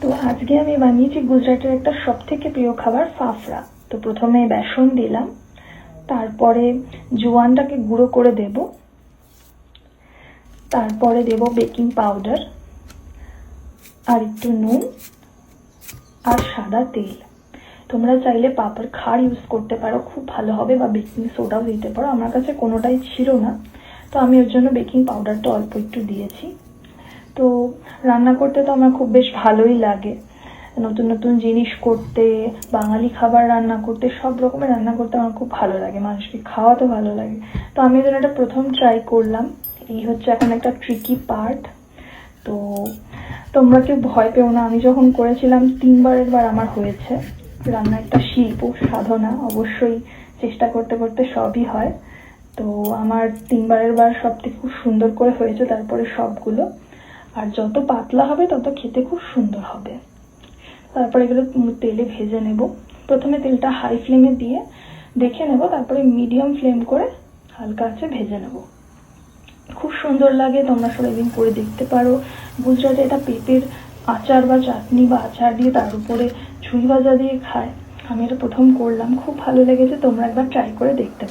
তো আজকে আমি বানিয়েছি গুজরাটের একটা সব থেকে প্রিয় খাবার, ফাফড়া। তো প্রথমে বেসন দিলাম, তারপরে জোয়ানটাকে গুঁড়ো করে দেব, তারপরে দেব বেকিং পাউডার, আর একটু নুন আর সাদা তেল। তোমরা চাইলে পাপড় খার ইউজ করতে পারো, খুব ভালো হবে, বা বেকিং সোডাও দিতে পারো। আমার কাছে কোনোটাই ছিল না। তো আমি ওর জন্য বেকিং পাউডারটা অল্প একটু দিয়েছি। তো রান্না করতে তো আমার খুব বেশ ভালোই লাগে। নতুন নতুন জিনিস করতে, বাঙালি খাবার রান্না করতে, সব রকমের রান্না করতে আমার খুব ভালো লাগে, মানুষকে খাওয়াতে ভালো লাগে। তো আমি যেন এটা প্রথম ট্রাই করলাম। এই হচ্ছে এখন একটা ট্রিকি পার্ট তো তোমরা কেউ ভয় পেও না, আমি যখন করেছিলাম তিনবারের বার আমার হয়েছে। রান্না একটা শিল্প, সাধনা, অবশ্যই চেষ্টা করতে করতে সবই হয়। তো আমার তিনবারের বার সব থেকে খুব সুন্দর করে হয়েছে, তারপরে সবগুলো আর যত পাতলা হবে, তত খেতে খুব সুন্দর হবে। তারপরে এগুলো তেলে ভেজে নেব। প্রথমে তেলটা হাই ফ্লেমে দিয়ে দেখে নেব, তারপরে মিডিয়াম ফ্লেম করে হালকা আছে ভেজে নেব। খুব সুন্দর লাগে, তোমরা সবাই করে দেখতে পারো। গুজরাটে এটা পেঁপের আচার বা চাটনি বা আচার দিয়ে তার উপরে ঝুই ভাজা দিয়ে খায়। আমি এটা প্রথম করলাম, খুব ভালো লেগেছে, তোমরা একবার ট্রাই করে দেখতে পারো।